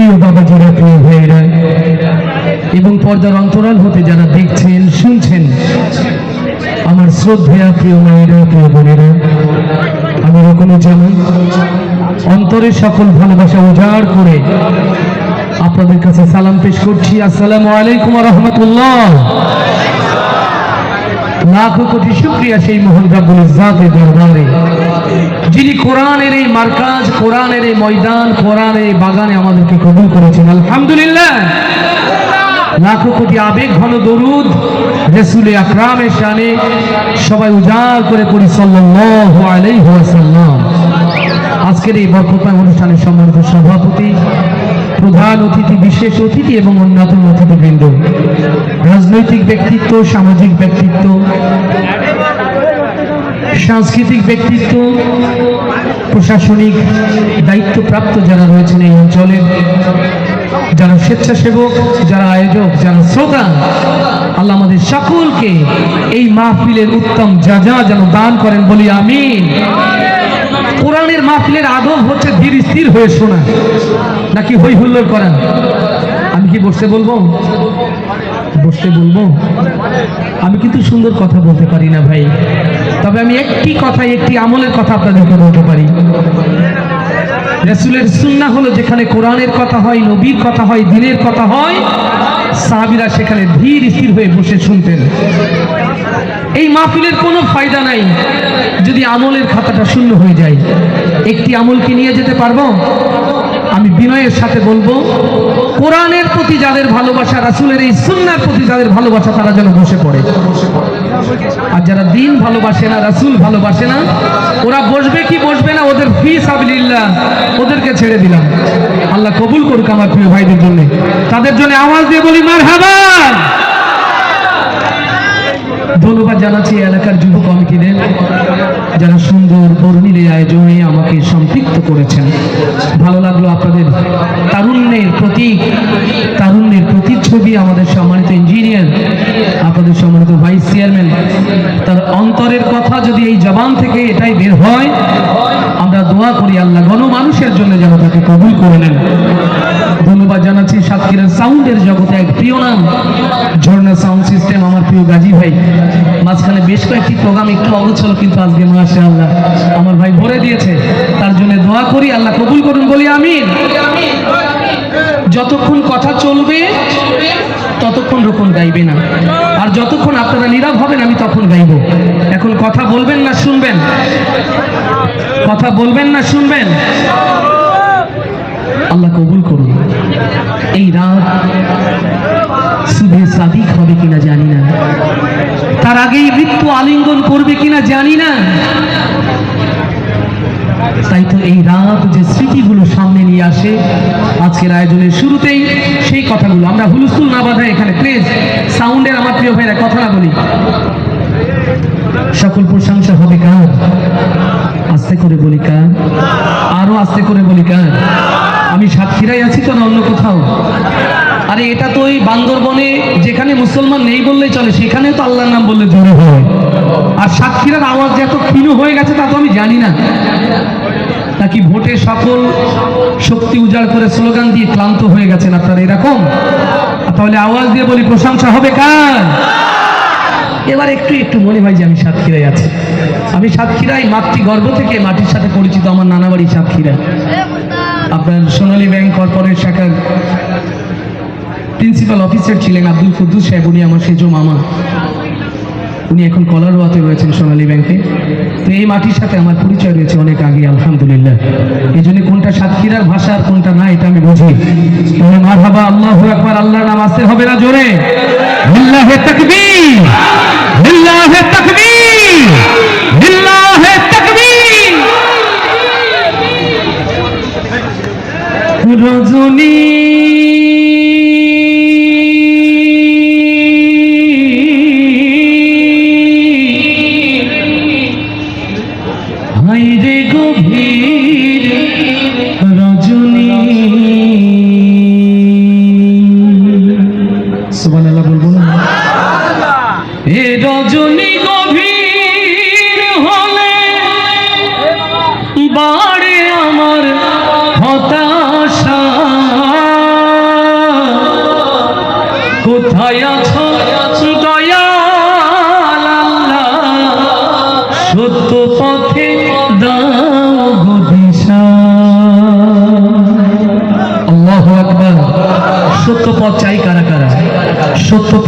প্রিয় বাবাজিরা প্রিয় ভাইরা এবং পর্দার অন্তরাল হতে যারা দেখছেন, শুনছেন, আমার শ্রদ্ধেয়া প্রিয় মায়েরা, প্রিয় বোনেরা, আমি রকম জানাই অন্তরের সকল ভালোবাসা উজাড় করে আপনাদের কাছে সালাম পেশ করছি। আসসালামু আলাইকুম রহমতুল্লাহ। লাখো কোটি শুক্রিয়া সেই মোহন রাব্বুল ইজ্জাতের দরবারে, যিনি কোরআনের এই মার্কাজ, কোরআনের এই ময়দান, কোরআনের এই বাগানে আমাদেরকে কবুল করেছেন। আলহামদুলিল্লাহ। লাখো কোটি আবেগ, ঘন দরুদ রসুলে আকরামের শানে সবাই উজাড় করে পড়ি সাল্লাল্লাহু আলাইহি ওয়াসাল্লাম। আজকের এই বরকতার অনুষ্ঠানের সম্মানিত সভাপতি প্রধান অতিথি, বিশেষ অতিথি এবং অন্যতম অতিথিবৃন্দ। রাজনৈতিক ব্যক্তিত্ব, সামাজিক ব্যক্তিত্ব, সাংস্কৃতিক ব্যক্তিত্ব, প্রশাসনিক দায়িত্বপ্রাপ্ত যারা রয়েছেন এই অঞ্চলের যারা স্বেচ্ছাসেবক, যারা আয়োজক, যারা শ্রোতা, আল্লাহ আমাদের সকলকে এই মাহফিলের উত্তম যা যা যেন দান করেন বলি আমিন। কোরআনের মাহফিলের আদব হচ্ছে ধীর স্থির হয়ে শোনা। নাকি হই হুল্লোর করা? আমি কি বসতে বলব? বসতে বলব? আমি কিন্তু সুন্দর কথা বলতে পারি না ভাই। তবে আমি একটি কথা একটি আমলের কথা আপনাদেরকে বলতে পারি। রসুলের সুন্না হলো যেখানে কোরআনের কথা হয়, নবীর কথা হয়, দিনের কথা হয়, সাহাবিরা সেখানে ধীর স্থির হয়ে বসে শুনতেন। এই মাহফিলের কোনো ফায়দা নাই। যদি আমলের খাতাটা শূন্য হয়ে যায়, একটি আমল কি নিয়ে যেতে পারব? আমি বিনয়ের সাথে বলব, কোরআনের প্রতি যাদের ভালোবাসা, রাসুলের এই সুন্নার প্রতি যাদের ভালোবাসা, তারা যেন বসে পড়ে। আর যারা দিন ভালোবাসে না, রাসুল ভালোবাসে না, ওরা বসবে কি বসবে না, ওদের ফি সাবিল্লাহ ওদেরকে ছেড়ে দিলাম। আল্লাহ কবুল করুক আমার প্রিয় ভাইদের জন্য। তাদের জন্য আওয়াজ দিয়ে বলি মার হাবার ধন্যবাদ জানাচ্ছি এলাকার যুব কমিটিদের যারা সুন্দর বর্ণিলে আয়োজনে আমাকে সম্পৃক্ত করেছেন। ভালো লাগল আপনাদের তারুণ্যের প্রতীক, তারুণ্যের প্রতিচ্ছবি আমাদের সম্মানিত ইঞ্জিনিয়ার আপনাদের সম্মানিত ভাইস চেয়ারম্যান তার অন্তরের কথা যদি এই জবান থেকে এটাই বের হয়, আমরা দোয়া করি আল্লাহ গণমানুষের জন্য যেন তাকে কবুল করে নেন। ধন্যবাদ জানাচ্ছি সাতক্ষীরার সাউন্ডের জগতে এক প্রিয় নাম, ঝর্ণা সাউন্ড সিস্টেম আমার প্রিয় গাজী ভাই। মাঝখানে বেশ কয়েকটি প্রোগ্রাম একটু অগোছল কিন্তু আজকে মাসে আল্লাহ আমার ভাই ভরে দিয়েছে। তার জন্য দোয়া করি, আল্লাহ কবুল করুন, বলি আমিন। যতক্ষণ কথা চলবে, ততক্ষণ রকম গাইবে না। আর যতক্ষণ আপনারা নীরব হবেন, আমি তখন গাইব। এখন কথা বলবেন না শুনবেন। কথা বলবেন না শুনবেন। আল্লাহ কবুল করুন। এই রাত শুভে সাদিক হবে কিনা জানি না। তার আগেই মৃত্যু আলিঙ্গন করবে কিনা জানি না। তাই তো এই রাত যে স্মৃতিগুলো সামনে নিয়ে আসে, আজকের আয়োজনের শুরুতেই সেই কথাগুলো। আমরা হুলস্থুল না বাধাই এখানে। প্লিজ, সাউন্ডের আমার প্রিয় ভাইরা, কথা না বলি। সকল প্রশংসা হবে কার? আস্তে করে বলি কার? আরও আস্তে করে বলি কার? আমি সাতক্ষীরাই আছি তো না অন্য কোথাও? আরে এটা তো ওই বান্দরবনে যেখানে মুসলমান নেই বললেই চলে সেখানে তো আল্লাহর নাম বললে জোরে হয়। আর সাতক্ষীরার আওয়াজ যে এত ক্ষীণ হয়ে গেছে তা তো আমি জানি না। নাকি ভোটে সকল শক্তি উজাড় করে স্লোগান দিয়ে ক্লান্ত হয়ে গেছেন আপনারা এরকম? তাহলে আওয়াজ দিয়ে বলি, প্রশংসা হবে কার? এবার একটু একটু মনে হয় যে আমি সাতক্ষীরায় আছি। আমি সাতক্ষীরায় মাতৃগর্ভ থেকে মাটির সাথে পরিচিত আমার নানা বাড়ি সাতক্ষীরা। আপনার সোনালী ব্যাংক কর্পোরেট শাখার প্রিন্সিপাল অফিসার ছিলেন আব্দুল কুদ্দুস সাহেব, উনি আমার সেজো মামা। উনি এখন কলারোয়াতে রয়েছেন সোনালী ব্যাংকে। তো এই মাটির সাথে আমার পরিচয় রয়েছে অনেক আগে, আলহামদুলিল্লাহ। এই জন্য কোনটা সাতক্ষীরার ভাষা আর কোনটা না, এটা আমি বুঝি। মার হাবা আল্লাহ একবার আল্লাহর নাম আসতে হবে না জোরে? লিল্লাহে তাকবীর! লিল্লাহে তাকবীর লিল্লাহে তাকবীর রজনী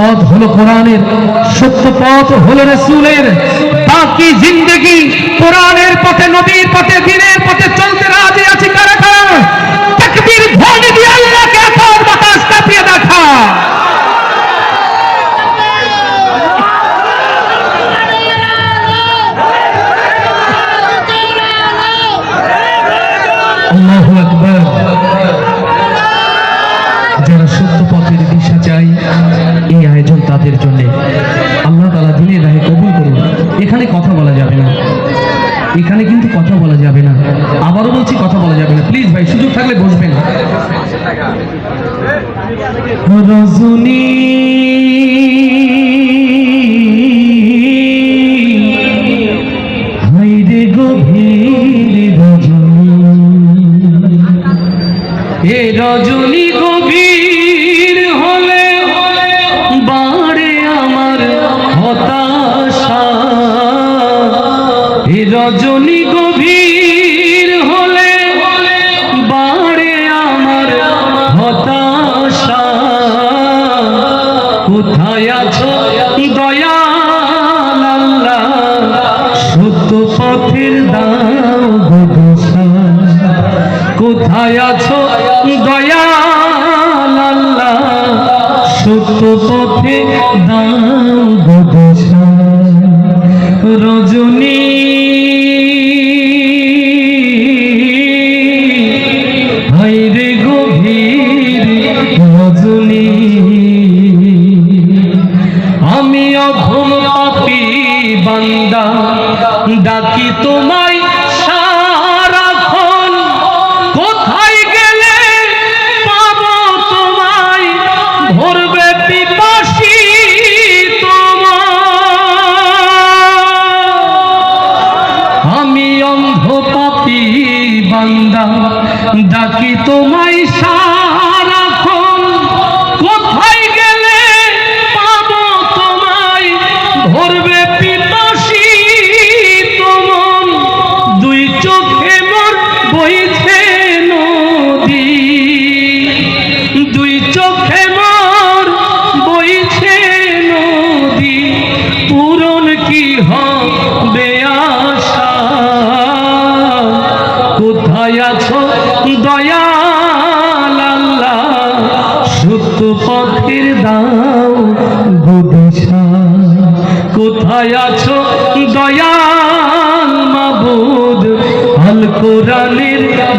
পথ হলো কোরআনের সত্য পথ হলো রসুলের। বাকি জিন্দগি কোরআনের পথে নদীর পথে দিন সত্য পথে দাও বান্দা ডাকি তোমায় সা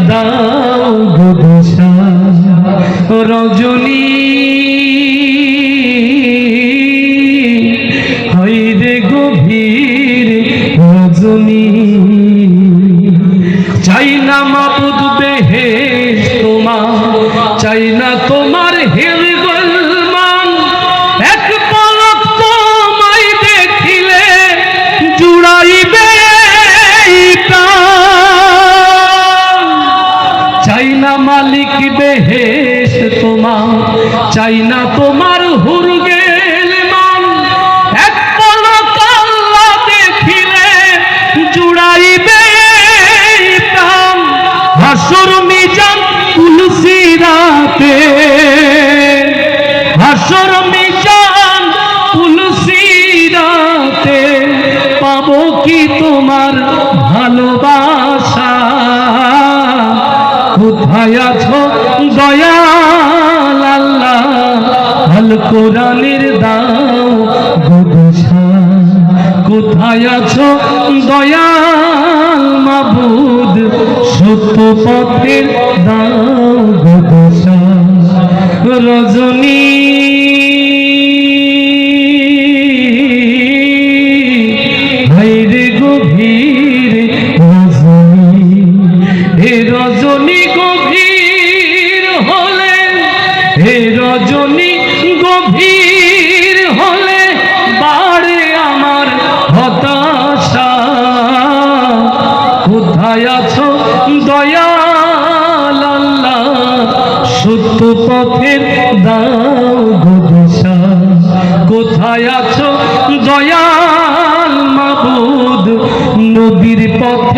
দাও গো রজনী চাই না তোমার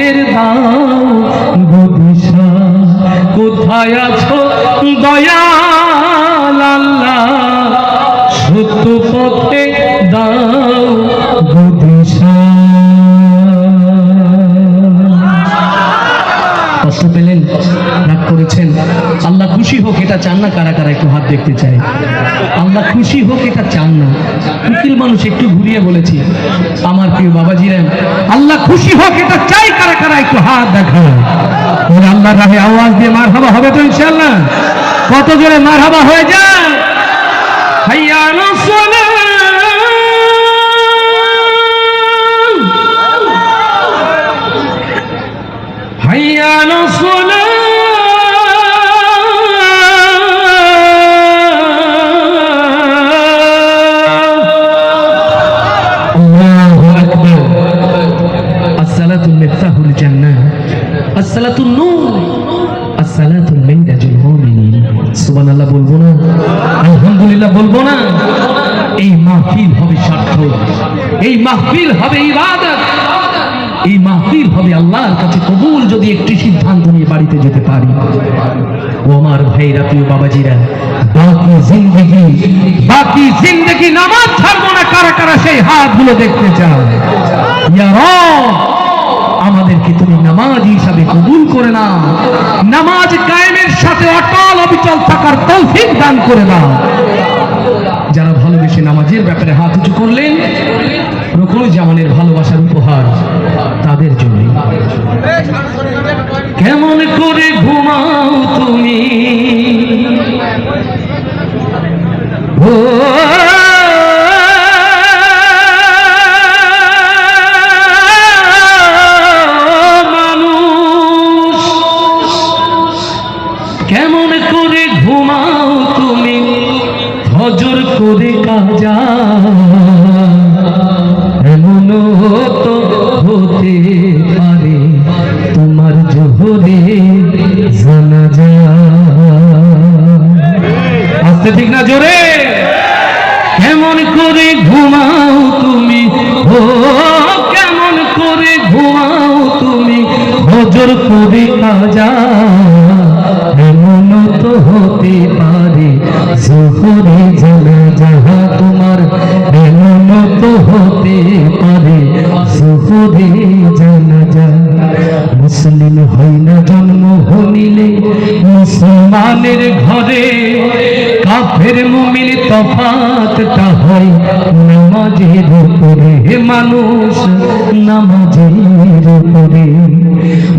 পথের দাও গদিশা কোথায় আছো দয়াল এটা চান না? কারা কারা একটু হাত দেখতে চাই আমরা খুশি হোক এটা চান না। উকিল মানুষ একটু ঘুরিয়ে বলেছি, আমার প্রিয় বাবাজিরা, আল্লাহ খুশি হোক এটা চাই, কারা কারা একটু হাত দেখো আল্লাহ রাহে আওয়াজ দিয়ে মার হাবা হবে তো ইনশাল্লাহ কত জোরে মার হাবা হয়ে যায় ভাইরা প্রিয় বাবাজিরা বাকি জিন্দগি বাকি জিন্দগি নামাজ ছাড়বো না কারা কারা সেই হাতগুলো দেখতে রব, আমাদেরকে তুমি নামাজ হিসাবে কবুল করে না নামাজ কায়েমের সাথে অটল অবিচল থাকার তৌফিক দান করে দাও যারা ভালোবেসে নামাজের ব্যাপারে হাত উঁচু করলেন রকুল জামানের ভালোবাসার উপহার তাদের জন্য কেমন করে ঘুমাও? করে কাজা এমন তো হতে পারে তোমার জোহরে জানা যা। আসতে ঠিক না জোরে? কেমন করে ঘুমাও তুমি? ও, কেমন করে ঘুমাও তুমি? হজর করে কাজা মুসলমানের ঘরে, কাফের মুমিন তফাতটা হয়। নামাজের উপরে হে মানুষ, নামাজের উপরে।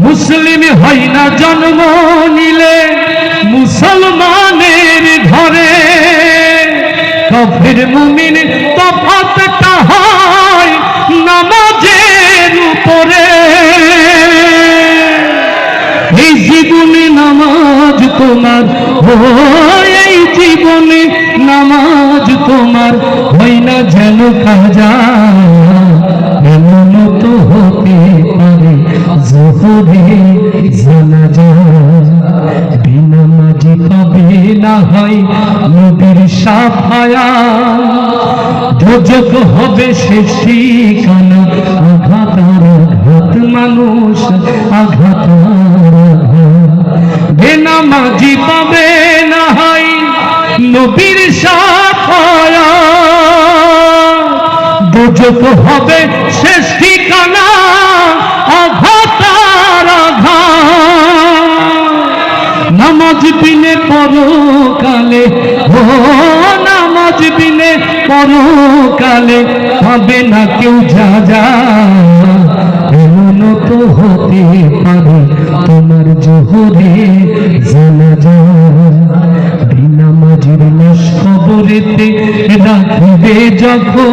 মুসলিম হয় না জন্ম নিলে, মুসলমানের ঘরে। কাফের মুমিন তফাতটা হয়। এই জীবনে নামাজ তোমার হয় না যেন কাজা তো হতে পারে জানা না হয় সাফায়া। দোজক হবে সে ঠিকানা আঘাত আঘাত মানুষ আঘাত। বেনামাজি পাবে নবীর সাফায়া। দোজক হবে শেষ ঠিকানা, আঘাত আর আঘাত। নামাজ বিনে পরকালে, ও নামাজ বিনে পরকালে হবে না কেউ যা যা। তো হতে পারে তোমার জোহরে জানা যা বিনা মাঝির লাশ কবরেতে রাখবে যখন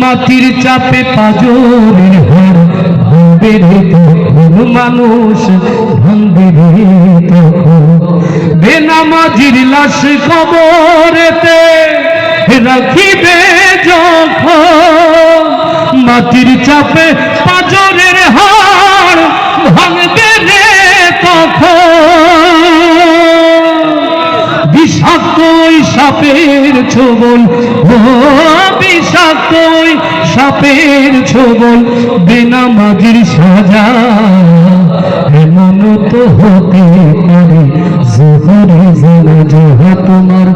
মাটির চাপে পাজরের হার ভাঙবে রে তখন মানুষ, ভাঙবে রে তখন। বেনামাজির লাশ কবরেতে রাখিবে যখন মাটির চাপে পাজরের ছোবল বিষাক্ত ওই সাপের ছোবল বেনামাজির সাজা। এমন তো হতে পারে, জোহরে জানাজা তোমার।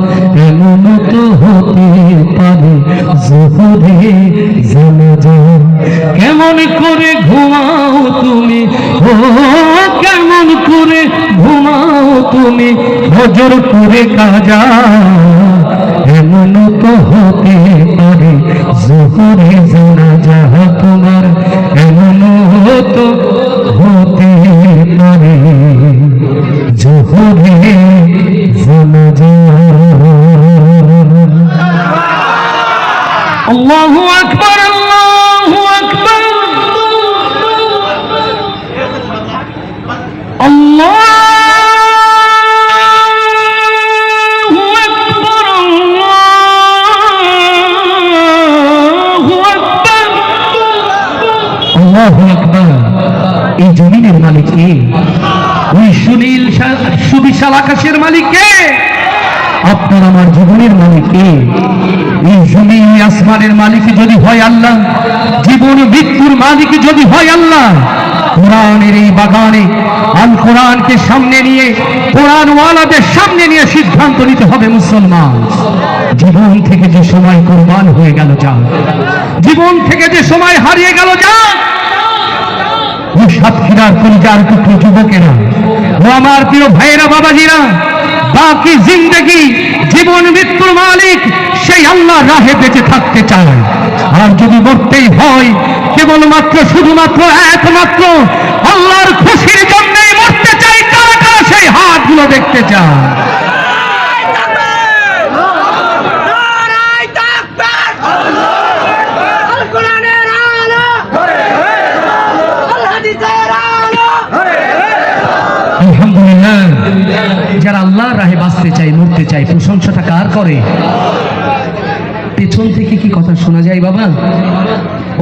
এমন তো হতে পারে, জোহরে জানাজা কেমন করে ঘুমাও তুমি? ও, কেমন করে ঘুমাও তুমি? হজর করে কাজা। হতে পারে জোহরে জানাজা আপনার আমার জীবনের মালিক কে? এই জমি আসমানের মালিক যদি হয় আল্লাহ, জীবন, মৃত্যুর মালিক যদি হয় আল্লাহ, কোরআনের এই বাগানে আল কোরআনকে সামনে নিয়ে কোরআন ওয়ালাদের সামনে নিয়ে সিদ্ধান্ত নিতে হবে মুসলমান। জীবন থেকে যে সময় কোরবান হয়ে গেল যা জীবন থেকে যে সময় হারিয়ে গেল যা ও সাতক্ষীরার কলিজার টুকরো যুবকেরা, ও আমার প্রিয় ভাইয়েরা, বাবাজিরা বাকি জিন্দগি, জীবন মৃত্যুর মালিক, সেই আল্লাহ রাহে বেঁচে থাকতে চায়। আর যদি মরতেই হয়, কেবলমাত্র, শুধুমাত্র একমাত্র আল্লাহর খুশির জন্যই মরতে চাই কারা কারা সেই হাতগুলো দেখতে চায়? কার। পেছন থেকে কি কথা শোনা যায় বাবা?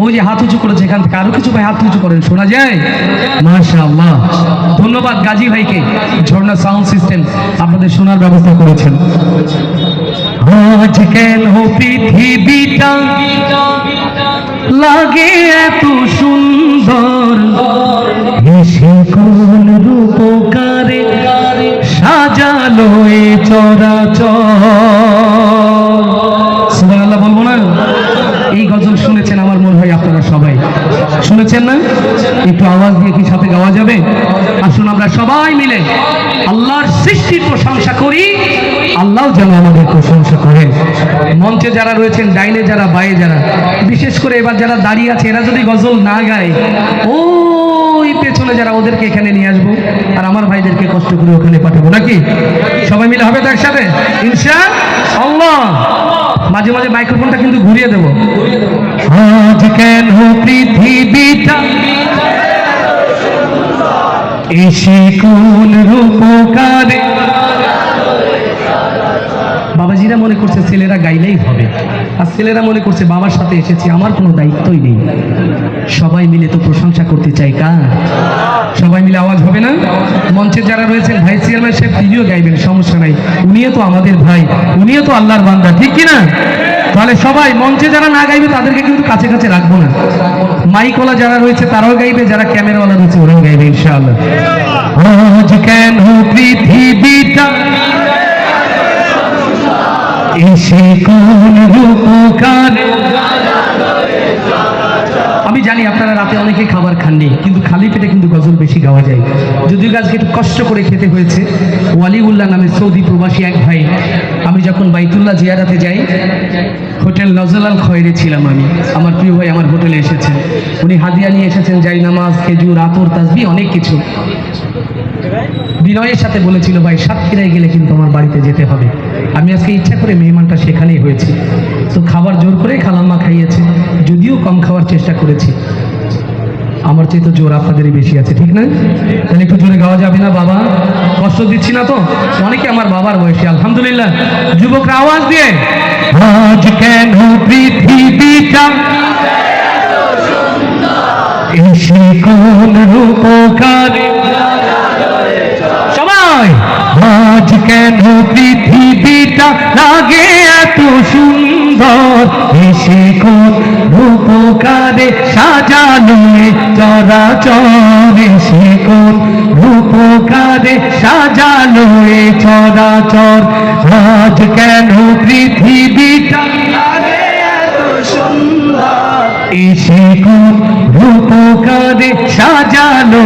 ওই যে হাত উঁচু করেছে, এখান থেকে আরও কিছু ভাই হাত উঁচু করেন, শোনা যায়? মাশাআল্লাহ। ধন্যবাদ গাজী ভাইকে, ঝর্ণা সাউন্ড সিস্টেম আপনাদের শোনার ব্যবস্থা করেছেন। আজ কেন পৃথিবীটা লাগে এত সুন্দর? হেসে কোন রূপকারে সাজালো এ চরাচর আল্লাহ যেন আমাদের প্রশংসা করেন। মঞ্চে যারা রয়েছেন, ডাইনে যারা, বায়ে যারা, বিশেষ করে এবার যারা দাঁড়িয়ে আছে, এরা যদি গজল না গায়, ওই পেছনে যারা ওদেরকে এখানে নিয়ে আসব, আর আমার ভাইদেরকে কষ্ট করে ওখানে পাঠাবো, নাকি? সবাই মিলে হবে তো একসাথে? ইনশা আল্লাহ মাঝে মাঝে মাইক্রোফোনটা কিন্তু ঘুরিয়ে দেবো। কেন পৃথিবীটা? এসে কোন রূপকারে বাবাজিরা মনে করছে ছেলেরা গাইলেই হবে। আর ছেলেরা মনে করছে বাবার সাথে এসেছি, আমার কোনো দায়িত্বই নেই। সবাই মিলে তো প্রশংসা করতে চাই কার সবাই মিলে আওয়াজ হবে না? মঞ্চে যারা রয়েছেন, ভাই চেয়ারম্যান সাহেব, তিনিও গাইবেন, সমস্যা নাই। উনিও তো আমাদের ভাই, উনিও তো আল্লাহর বান্দা, ঠিক কি না তাহলে সবাই মঞ্চে যারা না গাইবে, তাদেরকে কিন্তু কাছে কাছে রাখব না। মাইকওয়ালা যারা রয়েছে, তারাও গাইবে, যারা ক্যামেরাওয়ালা রয়েছে, ওরাও গাইবে, ইনশাআল্লাহ। কেন পৃথিবীটা আমি জানি আপনারা রাতে অনেকে খাবার খাননি, কিন্তু খালি পেটে কিন্তু গজল বেশি গাওয়া যায়। যদিও আজকে একটু কষ্ট করে খেতে হয়েছে, ওয়ালিউল্লাহ নামে সৌদি প্রবাসী এক ভাই, আমি যখন বাইতুল্লাহ জিয়ারাতে যাই, হোটেল নজলাল খয়েরে ছিলাম আমি। আমার প্রিয় ভাই আমার হোটেলে এসেছেন। উনি হাদিয়া নিয়ে এসেছেন জাই নামাজ, খেজুর, আতর তাসবি অনেক কিছু। বিনয়ের সাথে বলেছিল, ভাই, সাতক্ষীরায় গেলে কিন্তু আমার বাড়িতে যেতে হবে। আমি আজকে ইচ্ছা করে মেহমানটা সেখানেই হয়েছি। তো খাবার জোর করে খালাম্মা খাইয়েছে, যদিও কম খাওয়ার চেষ্টা করেছি। আমার চেয়ে তো জোর আপনাদেরই বেশি আছে, ঠিক না? তাহলে একটু জোরে গাওয়া যাবে না বাবা? কষ্ট দিচ্ছি না তো? অনেকে আমার বাবার বয়সী, আলহামদুলিল্লাহ। যুবকরা আওয়াজ দিয়ে, আজ কেন পৃথিবীটা এসে কোন রূপকারে সবাই, আজ কেন কেন পৃথিবীটা লাগে এত সুন্দর। এসে রূপকারে সাজানো চরাচর। এসে রূপকারে সাজানো চরাচর। আজ কেন পৃথিবীটা কোন রূপকারে সাজানো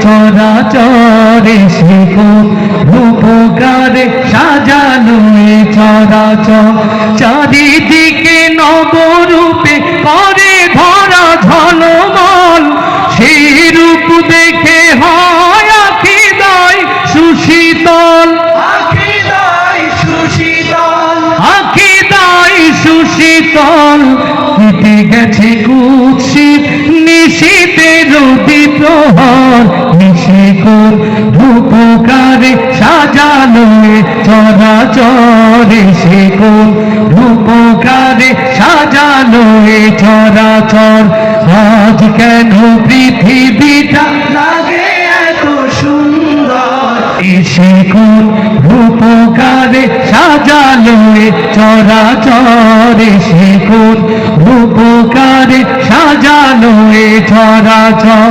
চরাচর। কোন রূপকারে সাজানো এ চরাচর রূপকারে সাজানো এ চরাচর আজ কেন পৃথিবীটা লাগে এত সুন্দর? এসে কোন রূপকারে সাজালো চরাচর? এসে রূপকারে সাজালো চরাচর?